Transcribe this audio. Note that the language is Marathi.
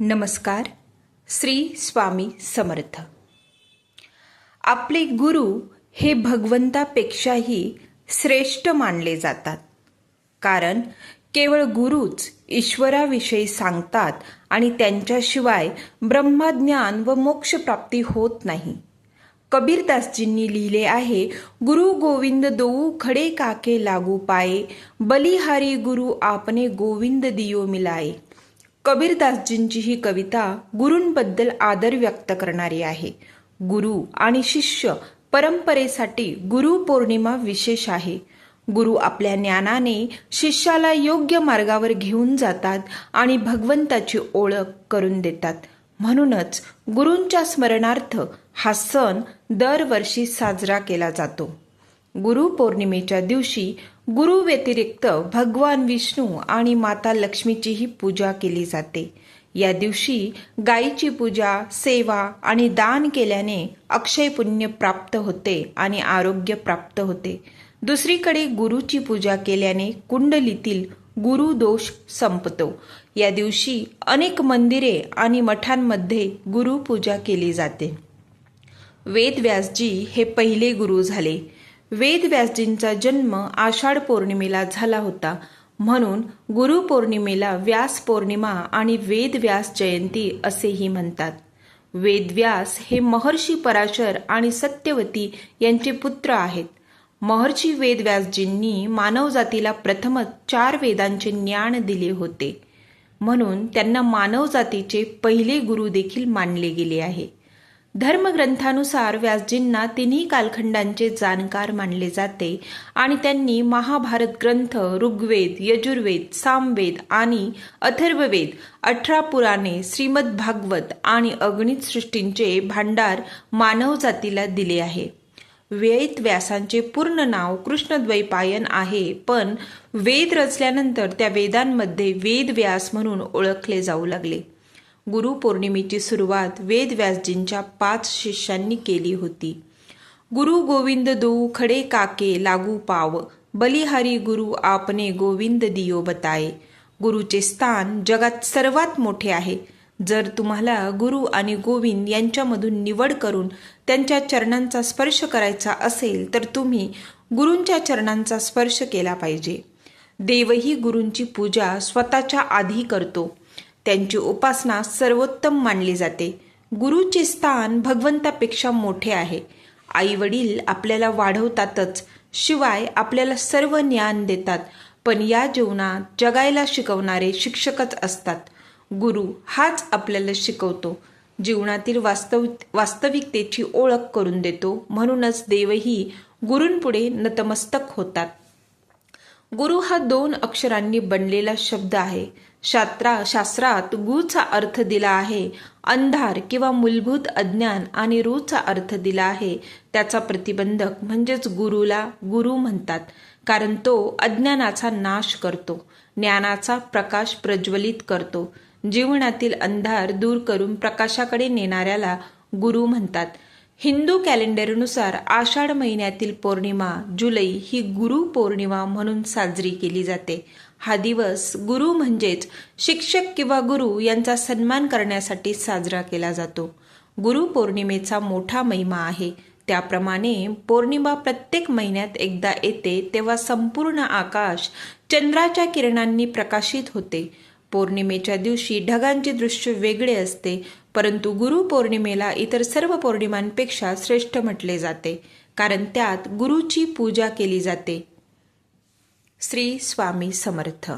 नमस्कार. श्री स्वामी समर्थ. आपले गुरु हे भगवंतापेक्षाही श्रेष्ठ मानले जातात. कारण केवळ गुरुच ईश्वराविषयी सांगतात आणि त्यांच्याशिवाय ब्रह्मज्ञान व मोक्षप्राप्ती होत नाही. कबीरदासजींनी लिहिले आहे गुरु गोविंद दोऊ खडे काके लागू पाये बलिहारी गुरु आपने गोविंद दियो मिलाये. कबीरदासजींची ही कविता गुरूंबद्दल आदर व्यक्त करणारी आहे. गुरु आणि शिष्य परंपरेसाठी गुरु पौर्णिमा विशेष आहे. गुरु आपल्या ज्ञानाने शिष्याला योग्य मार्गावर घेऊन जातात आणि भगवंताची ओळख करून देतात. म्हणूनच गुरूंच्या स्मरणार्थ हा सण दरवर्षी साजरा केला जातो. गुरु पौर्णिमेच्या दिवशी गुरु व्यतिरिक्त भगवान विष्णू आणि माता लक्ष्मीचीही पूजा केली जाते. या दिवशी गायीची पूजा सेवा आणि दान केल्याने अक्षय पुण्य प्राप्त होते आणि आरोग्य प्राप्त होते. दुसरीकडे गुरुची पूजा केल्याने कुंडलीतील गुरु दोष संपतो. या दिवशी अनेक मंदिरे आणि मठांमध्ये गुरुपूजा केली जाते. वेदव्यासजी हे पहिले गुरु झाले. वेदव्यासजींचा जन्म आषाढ पौर्णिमेला झाला होता. म्हणून गुरुपौर्णिमेला व्यास पौर्णिमा आणि वेदव्यास जयंती असेही म्हणतात. वेदव्यास हे महर्षी पराशर आणि सत्यवती यांचे पुत्र आहेत. महर्षी वेदव्यासजींनी मानवजातीला प्रथमच चार वेदांचे ज्ञान दिले होते. म्हणून त्यांना मानवजातीचे पहिले गुरु देखील मानले गेले आहे. धर्मग्रंथानुसार व्यासजींना तिन्ही कालखंडांचे जाणकार मानले जाते आणि त्यांनी महाभारत ग्रंथ ऋग्वेद यजुर्वेद सामवेद आणि अथर्ववेद अठरा पुराणे श्रीमद भागवत आणि अगणित सृष्टींचे भांडार मानवजातीला दिले आहे. वेद व्यासांचे पूर्ण नाव कृष्णद्वैपायन आहे पण वेद रचल्यानंतर त्या वेदांमध्ये वेद व्यास म्हणून ओळखले जाऊ लागले. गुरुपौर्णिमेची सुरुवात वेदव्यासजींच्या पाच शिष्यांनी केली होती. गुरु गोविंद दो खडे काके लागू पाव बलिहारी गुरु आपने गोविंद दियो बताये गुरुचे स्थान जगात सर्वात मोठे आहे. जर तुम्हाला गुरु आणि गोविंद यांच्यामधून निवड करून त्यांच्या चरणांचा स्पर्श करायचा असेल तर तुम्ही गुरूंच्या चरणांचा स्पर्श केला पाहिजे. देवही गुरूंची पूजा स्वतःच्या आधी करतो. त्यांची उपासना सर्वोत्तम मानली जाते. गुरुचे स्थान भगवंतापेक्षा मोठे आहे. आई वडील आपल्याला वाढवतातच शिवाय आपल्याला सर्व ज्ञान देतात पण या जीवनात जगायला शिकवणारे शिक्षकच असतात. गुरु हाच आपल्याला शिकवतो. जीवनातील वास्तव वास्तविकतेची ओळख करून देतो म्हणूनच देवही गुरूंपुढे नतमस्तक होतात. गुरु हा दोन अक्षरांनी बनलेला शब्द आहे. शास्त्रा शास्त्रात गुचा अर्थ दिला आहे. अंधार किंवा मूलभूत अज्ञान आणि रूचा अर्थ दिला आहे. त्याचा प्रतिबंधक म्हणजेच गुरुला गुरु म्हणतात कारण तो अज्ञानाचा नाश करतो ज्ञानाचा प्रकाश प्रज्वलित करतो. जीवनातील अंधार दूर करून प्रकाशाकडे नेणाऱ्याला गुरु म्हणतात. हिंदू कॅलेंडरनुसार आषाढ महिन्यातील पौर्णिमा जुलै ही गुरु पौर्णिमा म्हणून साजरी केली जाते. हा दिवस गुरु म्हणजेच शिक्षक किंवा गुरु यांचा सन्मान करण्यासाठी साजरा केला जातो. गुरु पौर्णिमेचा मोठा महिमा आहे. त्याप्रमाणे पौर्णिमा प्रत्येक महिन्यात एकदा येते तेव्हा संपूर्ण आकाश चंद्राच्या किरणांनी प्रकाशित होते. पौर्णिमेच्या दिवशी ढगांचे दृश्य वेगळे असते परंतु गुरुपौर्णिमेला इतर सर्व पौर्णिमांपेक्षा श्रेष्ठ म्हटले जाते कारण त्यात गुरुची पूजा केली जाते. श्री स्वामी समर्थ.